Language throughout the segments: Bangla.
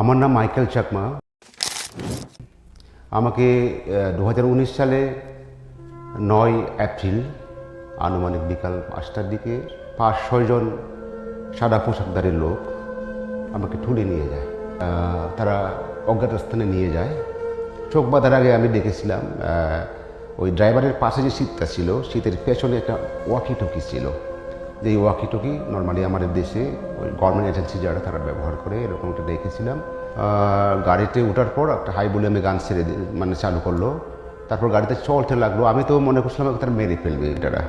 আমার নাম মাইকেল চাকমা। আমাকে দু হাজার উনিশ সালে নয় এপ্রিল, আনুমানিক বিকাল পাঁচটার দিকে পাঁচ ছয়জন সাদা পোশাকধারী লোক আমাকে ঠুলে নিয়ে যায়। তারা অজ্ঞাত স্থানে নিয়ে যায়। চোখ বাঁধার আগে আমি দেখেছিলাম ওই ড্রাইভারের পাশে যে সিটটা ছিল শীতের পেছনে একটা ওয়াকি টকি ছিল। যে এই ওয়াকি টকি নর্মালি আমাদের দেশে ওই গভর্নমেন্ট এজেন্সি যারা তারা ব্যবহার করে, এরকম একটা দেখেছিলাম। গাড়িতে ওঠার পর একটা হাই ভলিউমে গান ছেড়ে মানে চালু করল। তারপর গাড়িতে চলতে লাগল। আমি তো মনে করছিলাম তারা মেরে ফেলবে এটারা।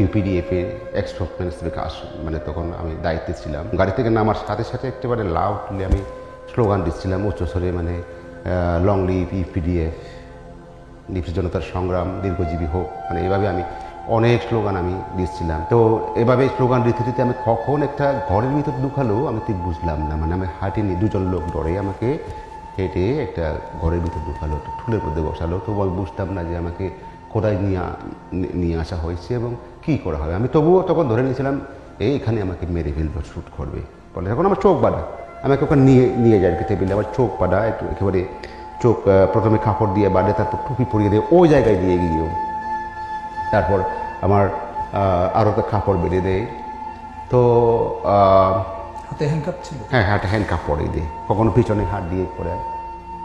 ইউপিডিএফ এর এক্সপোর্টমেন্ট হিসেবে কাজ মানে তখন আমি দায়িত্বে ছিলাম। গাড়ি থেকে নামার সাথে সাথে একেবারে লাউডলি আমি স্লোগান দিচ্ছিলাম উচ্চস্বরে মানে লং লিভ ইউপিডিএফ নিপস জনতার সংগ্রাম, দীর্ঘজীবী হোক মানে এভাবে আমি অনেক স্লোগান আমি দিচ্ছিলাম। তো এভাবে স্লোগান দিতে দিতে আমি কখন একটা ঘরের ভিতর ঢুকালো আমি ঠিক বুঝলাম না। মানে আমি হাঁটিনি, দুজন লোক ডরে আমাকে হেঁটে একটা ঘরের ভিতর ঢুকালো একটা ঠুলের মধ্যে বসালো। তবু আমি বুঝতাম না যে আমাকে কোথায় নিয়ে নিয়ে আসা হয়েছে এবং কী করা হবে। আমি তবুও তখন ধরে নিয়েছিলাম, এই এখানে আমাকে মেরে ফেলবে, শ্যুট করবে। বলে, এখন আমার চোখ বাঁধা। আমাকে ওখানে নিয়ে নিয়ে যায় কি টেবিলে। আমার চোখ বাঁধা, একটু একেবারে চোখ প্রথমে কাপড় দিয়ে বাঁধে, তারপর টুপি পরিয়ে দিয়ে ওই জায়গায় দিয়ে গিয়েও তারপর আমার আরও একটা কাপড় বেঁধে দেয় তো হাতে হ্যান্ডকাপ ছিল? হ্যাঁ হাতে হ্যান্ড কাপ পরিয়ে দিই। কখনো পিছনে হাত দিয়ে পরায়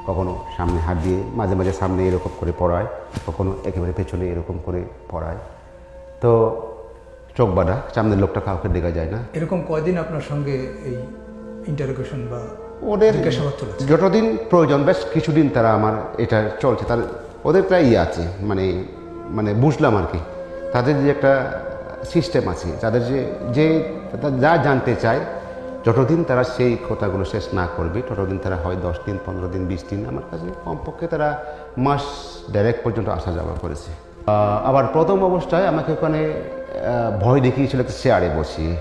কখনো সামনে হাত দিয়ে মাঝে মাঝে সামনে এরকম করে পড়ায় কখনো একেবারে পেছনে এরকম করে পড়ায় তো চোখ বাঁধা সামনের লোকটা কাউকে দেখা যায় না। এরকম কয়দিন আপনার সঙ্গে এই ইন্টারোগেশন বা ওদের যতদিন প্রয়োজন বেশ কিছুদিন তারা আমার এটা চলছে। তার ওদের প্রায় ইয়ে আছে মানে মানে বুঝলাম আর কি। তাদের যে একটা সিস্টেম আছে, তাদের যে যে যা জানতে চায়, যতদিন তারা সেই কথাগুলো শেষ না করবে, ততদিন তারা হয় দশ দিন, পনেরো দিন, বিশ দিন, আমার কাছে কমপক্ষে তারা মাস ডাইরেক্ট পর্যন্ত আসা যাওয়া করেছে। আবার প্রথম অবস্থায় আমাকে ওখানে ভয় দেখিয়েছিল একটা চেয়ারে বসিয়ে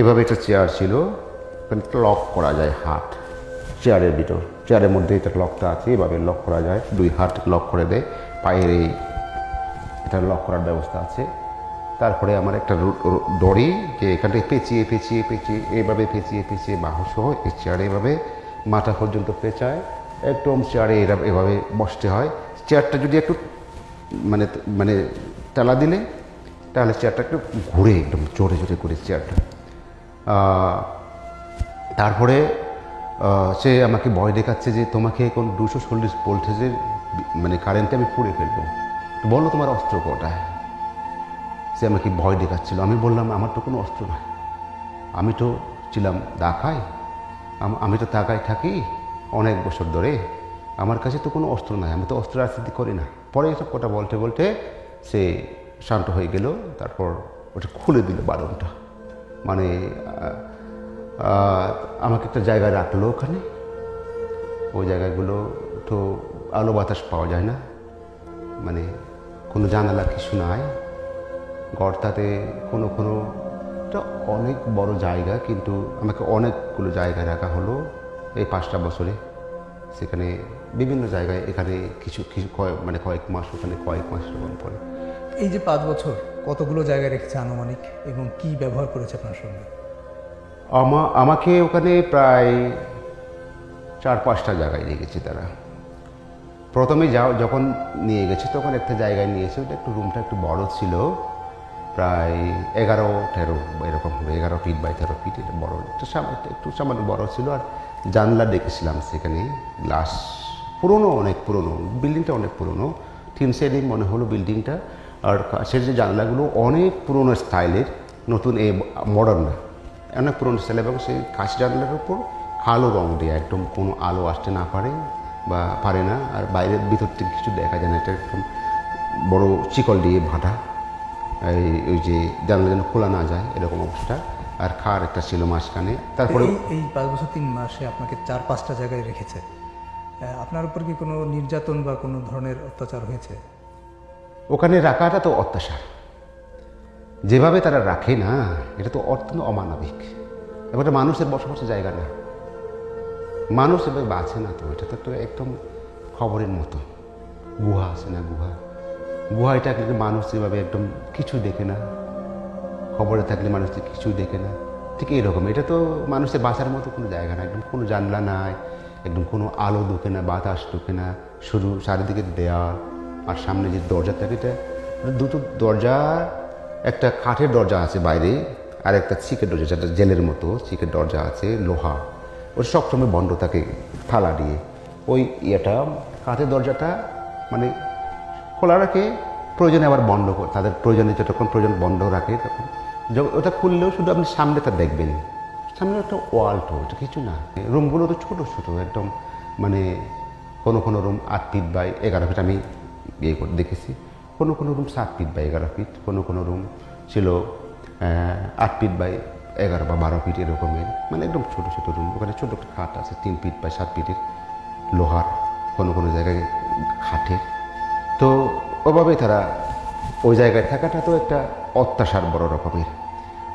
এভাবে একটা চেয়ার ছিল, ওখানে লক করা যায় হাত। চেয়ারের ভিতর চেয়ারের মধ্যে এটা লকটা আছে, এভাবে লক করা যায়, দুই হাত লক করে দেয়, পায়ের এই এটা লক করার ব্যবস্থা আছে। তারপরে আমার একটা দড়ি যে এখানটায় পেঁচিয়ে পেঁচিয়ে পেঁচিয়ে এইভাবে পেঁচিয়ে পেঁচিয়ে বাহু সহ এই চেয়ারে এভাবে মাথা পর্যন্ত পেঁচায়। একদম চেয়ারে এরা, এভাবে বসতে হয়। চেয়ারটা যদি একটু মানে মানে টালা দিলে, তাহলে চেয়ারটা একটু ঘুরে একদম জোরে জোরে করে চেয়ারটা তারপরে সে আমাকে ভয় দেখাচ্ছে যে তোমাকে এখন দুশো চল্লিশ ভোল্টেজের মানে কারেন্টে আমি পুড়ে ফেলব। বলো তোমার অস্ত্র কোটায় সে আমাকে ভয় দেখাচ্ছিল। আমি বললাম, আমার তো কোনো অস্ত্র নাই। আমি তো ছিলাম দাকায় আমি তো দাকায় থাকি অনেক বছর ধরে। আমার কাছে তো কোনো অস্ত্র নাই। আমি তো অস্ত্র রাজনীতি করি না। পরে এসব কথা বলতে বলতে সে শান্ত হয়ে গেল। তারপর ওটা খুলে দিল বারণটা। মানে আমাকে একটা জায়গায় রাখল ওখানে। ওই জায়গাগুলো তো আলো বাতাস পাওয়া যায় না। মানে কোনো জানালা কিছু নাই। গর্তাতে কোনো কোনো এটা অনেক বড় জায়গা কিন্তু আমাকে অনেকগুলো জায়গায় রাখা হলো এই পাঁচটা বছরে। সেখানে বিভিন্ন জায়গায় এখানে কিছু কিছু কয়েক মানে কয়েক মাস ওখানে কয়েক মাস এরকম পরে এই যে পাঁচ বছর কতগুলো জায়গায় রেখেছে আনুমানিক এবং কি ব্যবহার করেছে আপনার সঙ্গে? আমা আমাকে ওখানে প্রায় চার পাঁচটা জায়গায় রেখেছে তারা। প্রথমে যাও, যখন নিয়ে গেছি, তখন একটা জায়গায় নিয়েছে ওটা একটু রুমটা একটু বড় ছিল। প্রায় এগারো, তেরো, এরকম হবে, এগারো ফিট বাই তেরো ফিট এটা বড়, একটু একটু সামান্য বড় ছিল। আর জানলা দেখেছিলাম সেখানে গ্লাস পুরনো, অনেক পুরনো বিল্ডিংটা অনেক পুরনো। তিন সাইডে মনে হলো বিল্ডিংটা আর কাছের যে জানলাগুলো অনেক পুরনো স্টাইলের, নতুন, এ মডার্ন না, অনেক পুরনো স্টাইল এবং সেই কাঁচ জানলার উপর কালো রং দেওয়া একদম কোনো আলো আসতে না পারে। বা পারে না আর বাইরের ভিতর থেকে কিছু দেখা যায় না। এটা একদম বড় চিকল দিয়ে ভাটা এই ওই যে জানলা যেন খোলা না যায় এরকম অবস্থা আর খার একটা ছিল মাঝখানে। তারপরে এই পাঁচ বছর তিন মাসে আপনাকে চার পাঁচটা জায়গায় রেখেছে। আপনার উপর কি কোনো নির্যাতন বা কোনো ধরনের অত্যাচার হয়েছে? ওখানে রাখাটা তো অত্যাচার। যেভাবে তারা রাখে না এটা তো অত্যন্ত অমানবিক। এবার মানুষের বসবাসের জায়গা না। মানুষ এভাবে বাঁচে না তো, এটা তো একদম খবরের মতো। গুহা আছে না গুহা? গুহা এটা কিন্তু মানুষ এভাবে একদম কিছু দেখে না? খবরে থাকলে মানুষ তো কিছুই দেখে না? ঠিক এইরকম, এটা তো মানুষের বাঁচার মতো কোনো জায়গা না, একদম কোনো জানলা নাই, একদম কোনো আলো ঢুকে না, বাতাস ঢুকে না, শুধু চারিদিকে দেয়াল, আর সামনে যে দরজা থাকে এটা দুটো দরজা, একটা কাঠের দরজা আছে বাইরে, আর একটা চিকের দরজা, যেটা জেলের মতো চিকের দরজা আছে, লোহা। ওটা সবসময় বন্ধ থাকে, থালা দিয়ে। ওই ইয়েটা কাঠের দরজাটা মানে খোলা রাখে, প্রয়োজনে আবার বন্ধ করে তাদের প্রয়োজনে যতক্ষণ প্রয়োজন বন্ধ রাখে তখন। যখন ওটা খুললেও শুধু আপনি সামনেটা দেখবেন। সামনে একটা ওয়াল তো এটা কিছু না। রুমগুলো তো ছোটো ছোটো, একদম মানে কোনো কোনো রুম আট ফিট বাই এগারো ফিট, আমি ইয়ে করে দেখেছি। কোনো কোনো রুম সাত ফিট বাই এগারো ফিট, কোনো কোনো রুম ছিল আট ফিট বাই এগারো বা বারো ফিট এরকমের মানে একদম ছোটো ছোটো রুম ওখানে ছোটো একটা খাট আছে, তিন ফিট বা সাত ফিটের লোহার, কোনো কোনো জায়গায় খাটের। তো ওভাবেই তারা ওই জায়গায় থাকাটা তো একটা অত্যাচার বড় রকমের।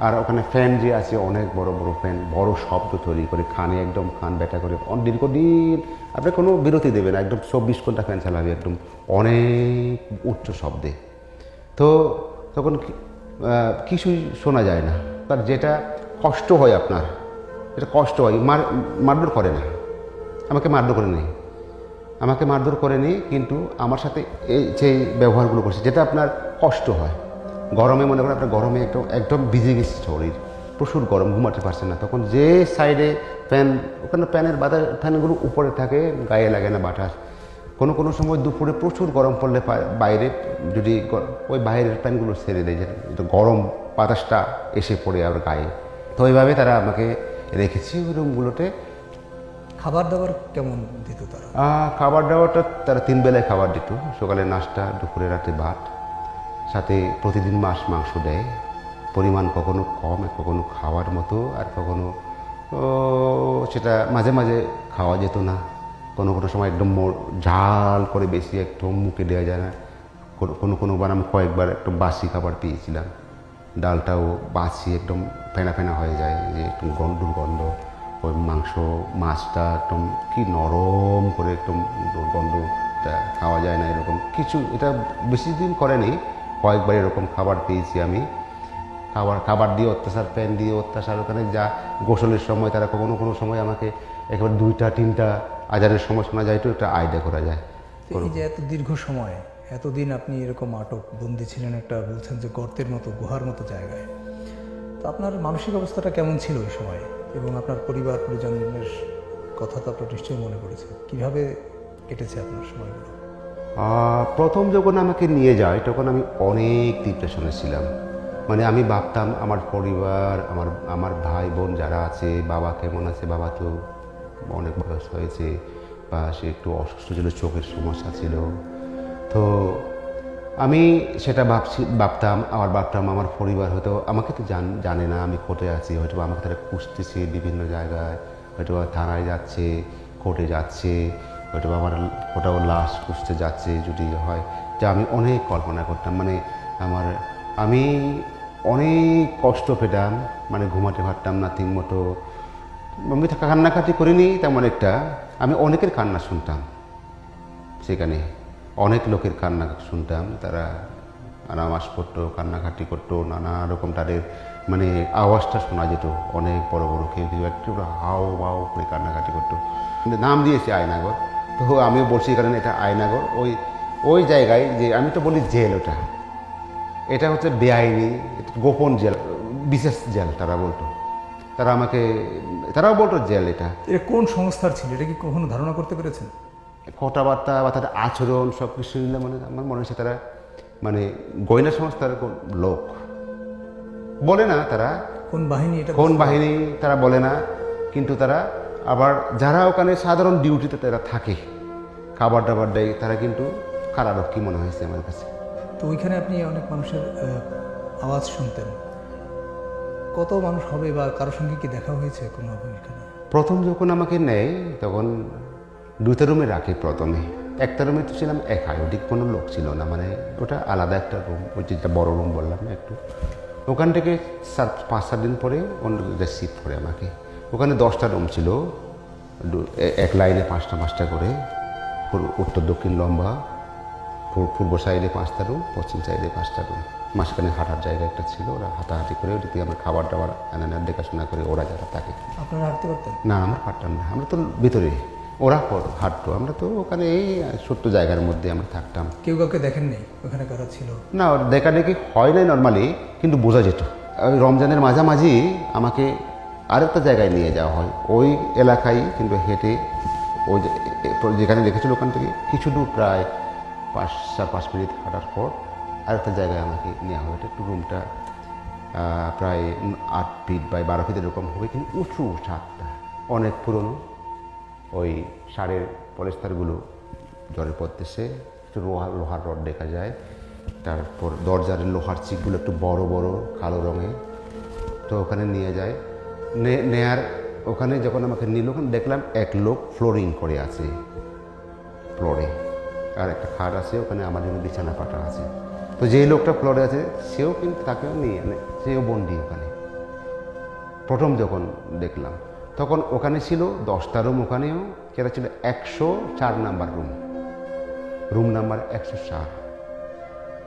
আর ওখানে ফ্যান যে আছে, অনেক বড় বড় ফ্যান বড় শব্দ তৈরি করে, খানে একদম খান ব্যাটা করে। দীর্ঘদিন আপনি কোনো বিরতি দেবে না, একদম চব্বিশ ঘণ্টা ফ্যান চালাবে একদম অনেক উচ্চ শব্দে। তো তখন কিছুই শোনা যায় না। তার যেটা কষ্ট হয় আপনার এটা কষ্ট হয়, মার, মারধর করে না। আমাকে মারধর করে নেই। আমাকে মারধর করেনি কিন্তু আমার সাথে এই যে ব্যবহারগুলো করছে, যেটা আপনার কষ্ট হয়। গরমে মনে করেন আপনার গরমে একদম একদম ভিজে গেছে শরীর। প্রচুর গরম, ঘুমাতে পারছেন না। তখন যে সাইডে ফ্যান ওখানে ফ্যানের বাতাস ফ্যানগুলো উপরে থাকে, গায়ে লাগে না বাতাস। কোনো কোনো সময় দুপুরে প্রচুর গরম পড়লে বাইরে যদি ওই বাইরের ফ্যানগুলো ছেড়ে দেয় যে এটা গরম বাতাসটা এসে পড়ে আর গায়ে। তো ওইভাবে তারা আমাকে রেখেছে ওই রুমগুলোতে। খাবার দাবার কেমন দিত তারা? খাবার দাবারটা তারা তিন বেলায় খাবার দিত। সকালে নাস্তা দুপুরে রাতে ভাত। সাথে প্রতিদিন মাছ মাংস দেয়। পরিমাণ কখনো কম কখনো খাওয়ার মতো আর কখনো সেটা মাঝে মাঝে খাওয়া যেত না। কোনো কোনো সময় একদম ঝাল করে বেশি একদম মুখে দেওয়া যায় না। কোনো কোনো কোনোবার আমি কয়েকবার একটু বাসি খাবার পেয়েছিলাম। ডালটাও বাসি একদম ফেনা ফেনা হয়ে যায়, যে একটু গন্ধ দুর্গন্ধ। ওই মাংস, মাছটা একদম কি নরম করে একদম দুর্গন্ধটা খাওয়া যায় না এরকম। কিছু এটা বেশি দিন করেনি, কয়েকবার এরকম খাবার পেয়েছি আমি। খাবার খাবার দিয়ে অত্যাচার, প্যান দিয়ে অত্যাচার, ওখানে যা গোসলের সময় তারা কখনো কোনো সময় আমাকে একেবারে দুইটা, তিনটা আজারের সময় শোনা যায় তো একটা আইডিয়া করা যায়। এই যে এত দীর্ঘ সময় এতদিন আপনি এরকম আটক বন্দি ছিলেন একটা বলছেন যে গর্তের মতো গুহার মতো জায়গায়। তো আপনার মানসিক অবস্থাটা কেমন ছিল ওই সময়? এবং আপনার পরিবার পরিজনের কথা তো আপনার নিশ্চয়ই মনে পড়েছে কীভাবে কেটেছে আপনার সময়গুলো? প্রথম যখন আমাকে নিয়ে যায় তখন আমি অনেক ডিপ্রেশনে ছিলাম। মানে আমি ভাবতাম আমার পরিবার আমার আমার ভাই বোন যারা আছে বাবা কেমন আছে বাবা তো অনেক বয়স হয়েছে বা সে একটু অসুস্থ ছিল, চোখের সমস্যা ছিল। তো আমি সেটা ভাবছি, ভাবতাম আমার ভাবতাম আমার পরিবার হয়তো আমাকে তো জান, জানে না আমি কোর্টে আছি হয়তো আমাকে তারা খুঁজতেছে বিভিন্ন জায়গায় হয়তো থানায় যাচ্ছে, কোর্টে যাচ্ছে হয়তো আমার কোথাও লাশ খুঁজতে যাচ্ছে যদি হয়। যা আমি অনেক কল্পনা করতাম মানে আমার, আমি অনেক কষ্ট পেতাম মানে ঘুমাতে পারতাম না ঠিক মতো। আমি কান্নাকাটি করিনি, তেমন একটা। আমি অনেকের কান্না শুনতাম। সেখানে অনেক লোকের কান্না শুনতাম, তারা নামাজ পড়তো, কান্নাকাটি করতো, নানা রকম তাদের মানে আওয়াজটা শোনা যেত। অনেক বড় বড় কেউ কেউ একটু হাও বাও করে কান্নাকাটি করতো। কিন্তু নাম দিয়েছে আয়নাগর। তো আমিও বলছি কারণ এটা আয়নাগর। ওই ওই জায়গায় যে, আমি তো বলি জেল ওটা। এটা হচ্ছে বেআইনি, গোপন জেল, বিশেষ জেল তারা বলতো। তারা আমাকে তারাও বলতো জেল এটা। এটা কোন সংস্থার ছিল? এটা কি কখনো ধারণা করতে পেরেছেন? কথাবার্তা বা তাদের আচরণ সব কিছু নিলে মানে আমার মনে হচ্ছে তারা মানে গোয়েন্দা সংস্থার কোন লোক। বলে না তারা। কোন বাহিনী এটা কোন বাহিনী তারা বলে না। কিন্তু তারা আবার যারা ওখানে সাধারণ ডিউটিতে তারা থাকে খাবার দাবার দেয় তারা কিন্তু কারারক্ষী মনে হয়েছে আমার কাছে। তো ওইখানে আপনি অনেক মানুষের আওয়াজ শুনতেন। কত মানুষ হবে বা কারোর সঙ্গে কি দেখা হয়েছে ওইখানে প্রথম যখন আমাকে নেয়, তখন দুইটা রুমে রাখে প্রথমে। একটা রুমে তো ছিলাম একাই ওদিক কোনো লোক ছিল না মানে ওটা আলাদা একটা রুম ওই যেটা বড় রুম বললাম না একটু। ওখান থেকে সাত, পাঁচ, সাত দিন পরে অন্য শিফট করে আমাকে। ওখানে দশটা রুম ছিল এক লাইনে পাঁচটা পাঁচটা করে। উত্তর, দক্ষিণ, লম্বা। পূর্ব সাইডে পাঁচটা রুম পশ্চিম সাইডে পাঁচটা রুম মাঝখানে হাঁটার জায়গা একটা ছিল ওরা হাঁটাহাঁটি করে ওদিকে আমরা খাবার দাবার এনে দেখাশোনা করে ওরা যারা থাকে। আপনারা হাঁটতে পারতেন? না আমরা পারতাম না আমরা তো ভিতরে ওরা পর হাঁটতো আমরা তো ওখানে এই ছোট্ট জায়গার মধ্যে আমরা থাকতাম। কেউ কাউকে দেখেন নেই? ওখানে কারা ছিল। না ওর দেখা দেখি হয় নাই নর্মালি কিন্তু বোঝা যেত। ওই রমজানের মাঝামাঝি আমাকে আরেকটা জায়গায় নিয়ে যাওয়া হয়। ওই এলাকায় কিন্তু হেঁটে ওই যেখানে রেখেছিল ওখান থেকে কিছু দূর প্রায় পাঁচ চার পাঁচ মিনিট হাঁটার পর আরেকটা জায়গায় আমাকে নেওয়া এটা একটু রুমটা প্রায় আট ফিট বাই বারো ফিট এরকম হবে, কিন্তু উঁচু ছাদটা। অনেক পুরনো। ওই সারের পলেস্তারগুলো জলে পড়তেছে। একটু লোহার লোহার রড দেখা যায়। তারপর দরজার লোহার চিকগুলো একটু বড় বড়, কালো রঙের। তো ওখানে নিয়ে যায়। নেয়ার ওখানে যখন আমাকে নিল, ওখানে দেখলাম এক লোক ফ্লোরিং করে আছে। ফ্লোরে আর একটা খাট আছে, ওখানে আমার জন্য বিছানা পাতা আছে। তো যেই লোকটা ফ্লোরে আছে সেও কিন্তু তাকেও নিয়ে নে- সেও বন্দি ওখানে। প্রথম যখন দেখলাম তখন ওখানে ছিল দশটা রুম ওখানেও সেটা ছিল একশো চার নাম্বার রুম। রুম নাম্বার একশো চার।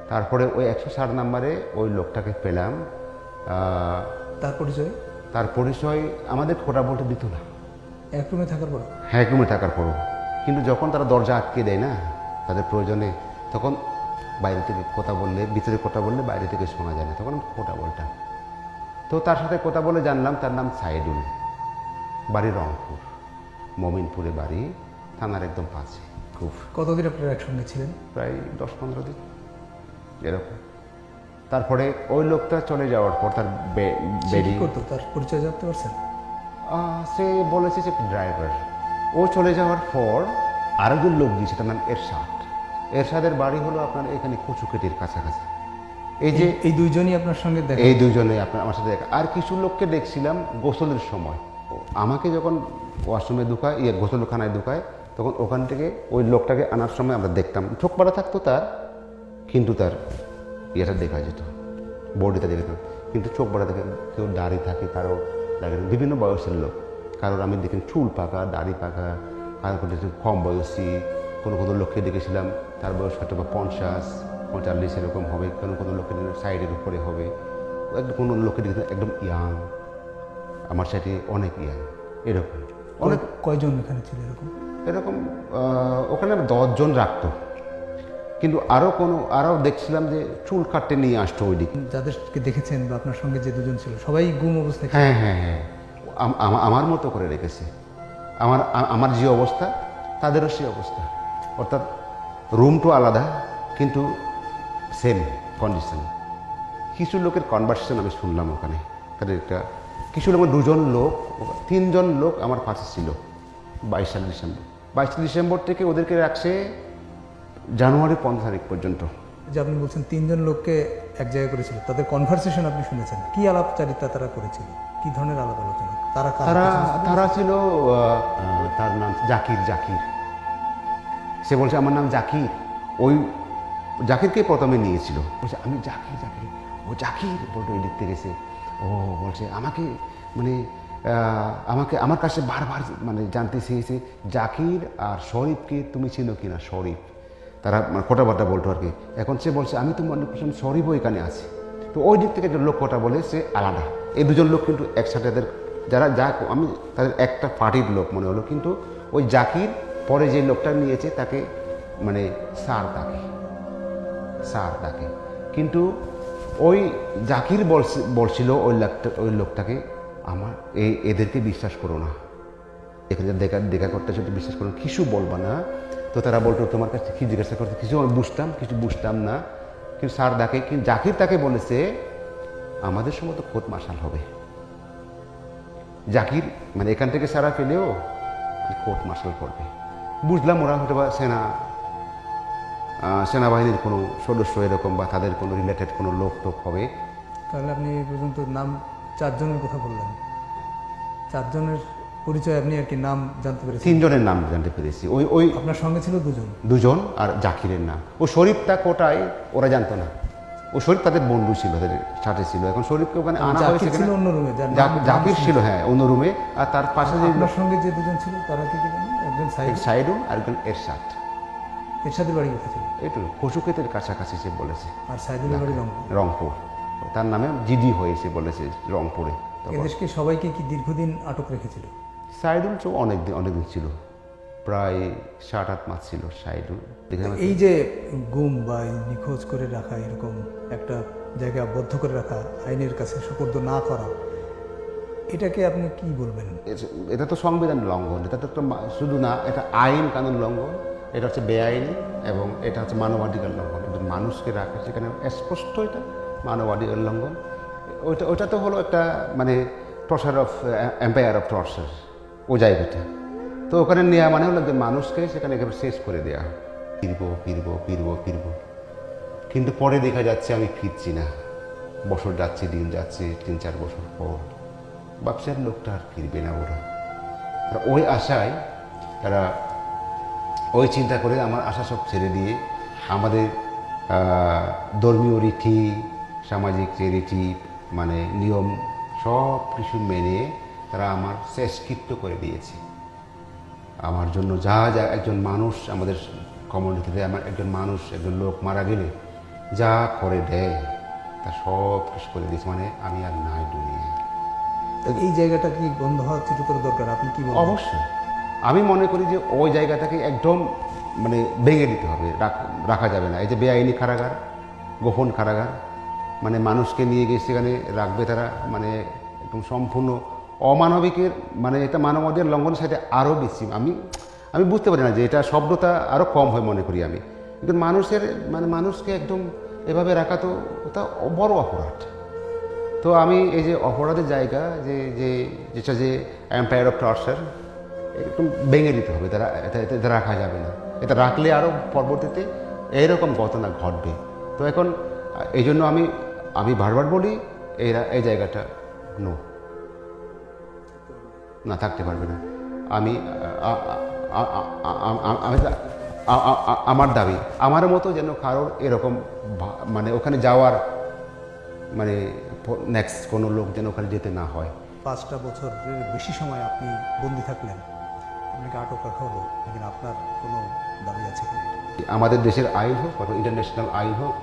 তারপরে ওই একশো চার নাম্বারে ওই লোকটাকে পেলাম তার পরিচয়? তার পরিচয় আমাদের খোটা বলতে দিত না এক রুমে থাকার পর? হ্যাঁ এক রুমে থাকার পরও। কিন্তু যখন তারা দরজা আটকে দেয় না তাদের প্রয়োজনে তখন বাইরে থেকে কথা বললে ভিতরে কথা বললে বাইরে থেকে শোনা যায় না। তখন খোটা বলতাম। তো তার সাথে কথা বলে জানলাম তার নাম সাইদুল। বাড়ি রংপুর। মমিনপুরে বাড়ি। থানার একদম পাশে। খুব কতদিন আপনারা একসঙ্গে ছিলেন? প্রায় দশ পনেরো দিন। এরকম। তারপরে ওই লোকটা চলে যাওয়ার পর তার বে- সে কি বেরিয়ে করতো? তার পরিচয় জানতে পারছেন? সে বলেছে যে ড্রাইভার ও চলে যাওয়ার পর আরেকজন লোক দিয়েছে তার নাম এরশাদ। এরশাদের বাড়ি হলো আপনার এখানে কচুকেটির কাছাকাছি। এই যে এই দুইজনই আপনার সঙ্গে দেখা। এই দুজনে আপনার আমার সাথে দেখা। আর কিছু লোককে দেখছিলাম গোসলের সময়। আমাকে যখন ওয়াশরুমে ঢুকায় ইয়ে গোসলখানায় ঢুকায় তখন ওখান থেকে ওই লোকটাকে আনার সময় আমরা দেখতাম। চোখ পাড়া থাকতো তার কিন্তু তার ইয়েটা দেখা যেত বডিটা দেখা যেত। কিন্তু চোখ পাড়া দেখে কেউ দাড়ি থাকে কারও লাগে বিভিন্ন বয়সের লোক। কারোর আমি দেখি চুল পাকা দাড়ি পাকা কারও কোনো কম বয়সী কোনো কোনো লোককে দেখেছিলাম। তার বয়স হয়তো বা পঞ্চাশ পঁয়তাল্লিশ এরকম হবে কোনো কোনো লোকের সাইডের উপরে হবে। একদম কোনো লোকের একদম ইয়াং আমার সাথে অনেক ইয়াং এরকম। অনেক কয়জন এখানে ছিল এরকম? এরকম ওখানে দশজন রাখতো। কিন্তু আরও কোনো আরও দেখছিলাম যে চুল কাটতে নিয়ে আসতো ওই দিকে যাদেরকে দেখেছেন বা আপনার সঙ্গে যে দুজন ছিল সবাই গুম অবস্থায় হ্যাঁ হ্যাঁ হ্যাঁ। আম- আম- আমার মতো করে রেখেছে। আমার আমার যে অবস্থা তাদেরও সেই অবস্থা। অর্থাৎ রুম তো আলাদা কিন্তু সেম কন্ডিশন কিছু লোকের কনভার্সেশন আমি শুনলাম ওখানে। তাদের একটা কিছু লোক দুজন লোক তিনজন লোক আমার পাশে ছিল বাইশ বাইশে ডিসেম্বর। বাইশে ডিসেম্বর থেকে ওদেরকে রাখছে জানুয়ারি পনেরো তারিখ পর্যন্ত। যে আপনি বলছেন তিনজন লোককে এক জায়গায় করেছিল তাদের কনভারসেশন আপনি শুনেছেন। কি আলাপচারিতা তারা করেছিল? কি ধরনের আলাপ আলোচনা? তারা তারা তারা ছিল তার নাম জাকির জাকির। সে বলছে, আমার নাম জাকির। ওই জাকিরকে প্রথমে নিয়েছিল। বলছে, আমি জাকির জাকির। ও জাকির বলতে ওই দেখতে গেছে। ও বলছে, আমাকে মানে আমাকে, আমার কাছে বারবার মানে জানতে চেয়েছে, জাকির আর শরীফকে তুমি চিনো কিনা? শরীফ। তারা মানে কথাবার্তা বলতো আর কি। এখন সে বলছে, আমি তো মনে করছিলাম শরীফও এখানে আছে। তো ওই দিক থেকে যে লোক কথা বলে, সে আলাদা। এই দুজন লোক কিন্তু একসাথে এদের যারা যা, আমি তাদের একটা পার্টির লোক মনে হলো। কিন্তু ওই জাকির পরে যে লোকটা নিয়েছে তাকে মানে সার তাকে সার তাকে। কিন্তু ওই জাকির বলছে, বলছিল ওই লোকটা, ওই লোকটাকে, আমার এই এদেরকে বিশ্বাস করো না। এখানে দেখা দেখা করতে সেটা বিশ্বাস করো কিছু বলবা না। তো তারা বলতো, তোমার কাছে কি জিজ্ঞাসা করতে? কিছু আমি বুঝতাম, কিছু বুঝতাম না। কিন্তু স্যার তাকে, কিন্তু জাকির তাকে বলেছে, আমাদের সময় তো খোদ মাসাল হবে। জাকির মানে এখান থেকে সারা পেলেও কোর্ট মার্শাল করবে। বুঝলাম ওরা হয়তো বা সেনা সেনাবাহিনীর কোনো সদস্য এরকম বা তাদের কোনো রিলেটেড কোনো লোক টোক হবে। তাহলে আপনি এই পর্যন্ত নাম চারজনের কথা বললেন। চারজনের পরিচয় আপনি আর কি নাম জানতে পেরেছেন? তিনজনের নাম জানতে পেরেছি। ওই ওই আপনার সঙ্গে ছিল দুজন? দুজন আর জাকিরের নাম। ও শরীফটা কোটায় ওরা জানতো না। ও শরীফ তাদের বন্ধু ছিল তাদের সাথে ছিল। এখন শরীফকে ওখানে আনা হয়েছে ছিল অন্য রুমে জাকির ছিল হ্যাঁ অন্য রুমে। আর তার পাশে যে আপনার সঙ্গে যে দুজন ছিল তারা কি একজন সাইড আর একজন এরশাদ। এরশাদের বাড়ি কোথায় ছিল? একটু কচুক্ষেতের কাছাকাছি সে বলেছে। আর সাইদুলের বাড়ি রংপুর। রংপুর। তার নামে জিডি হয়েছে বলেছে রংপুরে। এদেশকে সবাইকে কি দীর্ঘদিন আটক রেখেছিল? সাইদুল তো অনেক দিন অনেক দিন ছিল। প্রায় সাত আট মাস ছিল দেখলাম এই যে গুম বা নিখোঁজ করে রাখা এরকম একটা জায়গা বদ্ধ করে রাখা আইনের কাছে সুপর্দ না করা এটাকে আপনি কি বলবেন? এটা তো সংবিধান লঙ্ঘন এটা তো শুধু না এটা আইন কানুন লঙ্ঘন এটা হচ্ছে বেআইনি এবং এটা হচ্ছে মানবাধিকার লঙ্ঘন। একজন মানুষকে রাখা সেখানে স্পষ্ট এটা মানবাধিকার লঙ্ঘন। ওইটা ওইটা তো হলো একটা মানে torture of empire of torture ও জায়গাটা তো ওখানে নেওয়া মানে হলো একজন মানুষকে সেখানে একেবারে শেষ করে দেওয়া ফিরবো ফিরবো ফিরবো ফিরবো। কিন্তু পরে দেখা যাচ্ছে আমি ফিরছি না। বছর যাচ্ছে, দিন যাচ্ছে, তিন চার বছর পর। ব্যবসার লোকটা আর ফিরবে না ওরা। ওই আশায় তারা ওই চিন্তা করে আমার আশা সব ছেড়ে দিয়ে আমাদের ধর্মীয় রীতি, সামাজিক যে রীতি মানে নিয়ম সব কিছু মেনে তারা আমার শেষকৃত্য করে দিয়েছে। আমার জন্য যা যা একজন মানুষ আমাদের কমিউনিটিতে আমার একজন মানুষ একজন লোক মারা গেলে যা করে দেয় তা সব কিছু করে দিয়েছে। মানে আমি আর নাই দুনিয়ায়। তো এই জায়গাটা কি বন্ধ হওয়া চিরতর দরকার? আপনি কি অবশ্যই। আমি মনে করি যে ওই জায়গাটাকে একদম মানে ভেঙে দিতে হবে রাখ- রাখা যাবে না। এই যে বেআইনি কারাগার গোপন কারাগার মানে মানুষকে নিয়ে গিয়ে সেখানে রাখবে তারা মানে একদম সম্পূর্ণ অমানবিকের মানে এটা মানবাধিকার লঙ্ঘনের সাথে আরও বেশি। আমি আমি বুঝতে পারি না যে এটা শব্দটা আরও কম হয় মনে করি আমি। কিন্তু মানুষের মানে মানুষকে একদম এভাবে রাখা তো, ওটা বড় অপরাধ। তো আমি এই যে অপরাধের জায়গা, যে যে, যেটা যে এম্পায়ার অফ টর্চার একদম ভেঙে দিতে হবে তারা এটা, এটা- রাখা যাবে না। এটা রাখলে আরও পরবর্তীতে এইরকম ঘটনা ঘটবে। তো এখন এই জন্য আমি আমি বারবার বলি, এই এই জায়গাটা নো। না থাকতে পারবে না আমি আমি আমার দাবি আমার মতো যেন কারোর এরকম মানে ওখানে যাওয়ার মানে নেক্সট কোনো লোক যেন ওখানে যেতে না হয় পাঁচটা বছরের বেশি সময় আপনি বন্দি থাকলেন আপনাকে আটক রাখা হলো এখানে আপনার কোনো দাবি আছে কি আমাদের দেশের আইন হোক অথবা ইন্টারন্যাশনাল আইন হোক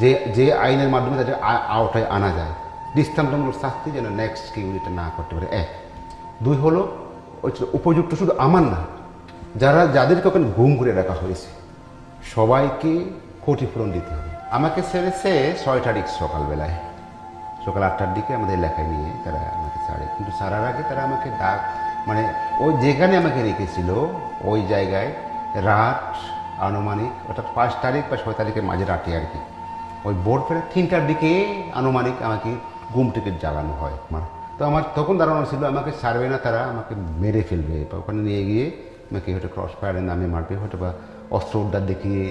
যে যে আইনের মাধ্যমে তাদের আওতায় আনা যায় দৃষ্টান্তমূলক শাস্তি যেন নেক্সট কেউ এটা না করতে পারে এক দুই হলো উপযুক্ত শুধু আমার না, যারা, যাদেরকে ওখানে ঘুম করে রাখা হয়েছে, সবাইকে ক্ষতিপূরণ দিতে হবে। আমাকে ছেড়েছে ছয় তারিখ সকালবেলায়। সকাল আটটার দিকে আমাদের এলাকায় নিয়ে তারা আমাকে ছাড়ে। কিন্তু ছাড়ার আগে তারা আমাকে ডাক মানে ওই যেখানে আমাকে রেখেছিল, ওই জায়গায় রাত আনুমানিক, অর্থাৎ পাঁচ তারিখ বা ছয় তারিখের মাঝে রাতে আর কি, ওই বোর্ড ফেরে তিনটার দিকে আনুমানিক আমাকে ঘুম থেকে জ্বালানো হয় আমার তো আমার তখন দাঁড়ানো ছিল, আমাকে ছাড়বে না তারা, আমাকে মেরে ফেলবে। বা ওখানে নিয়ে গিয়ে আমাকে হয়তো ক্রস ফায়ারের নামে মারবে, হয়তো বা অস্ত্র উদ্ধার দেখিয়ে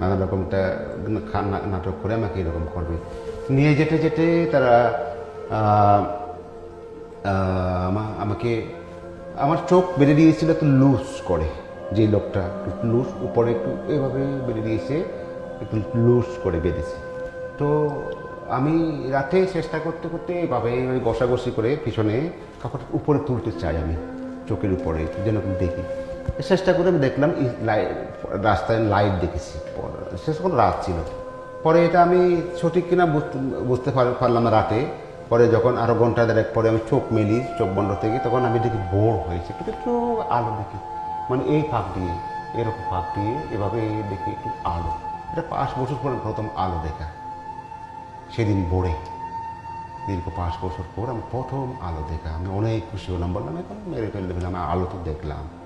নানা রকমটা নাটক করে আমাকে এরকম করবে। নিয়ে যেতে যেতে তারা আমাকে, আমার চোখ বেরিয়ে দিয়েছিল একটু লুজ করে, যে লোকটা একটু লুজ উপরে একটু এভাবে বেরিয়ে দিয়েছে, একটু লুজ করে বেঁধেছে। তো আমি রাতে চেষ্টা করতে করতে এভাবে ওই ঘষাঘষি করে পিছনে কাপড়টা উপরে তুলতে চাই আমি, চোখের উপরে যেন দেখি। চেষ্টা করে আমি দেখলাম রাস্তায় লাইট দেখেছি। শেষ করে রাত ছিল। পরে এটা আমি সঠিক কিনা বুঝতে বুঝতে পারলাম রাতে। পরে যখন আরও ঘণ্টা দেড়েক পরে আমি চোখ মেলি, চোখ বন্ধ থেকে, তখন আমি দেখি বোর হয়েছে। একটু একটু আলো দেখি। মানে এই ফাঁক দিয়ে, এরকম ফাঁক দিয়ে এভাবে দেখি একটু আলো। এটা পাঁচ বছর পরে প্রথম আলো দেখা। সেদিন বোরে দীর্ঘ পাঁচ বছর পর আমি প্রথম আলো দেখা। আমি অনেক খুশি হলাম, বললাম এখন মেরে ফেললে? আমি আলো তো দেখলাম।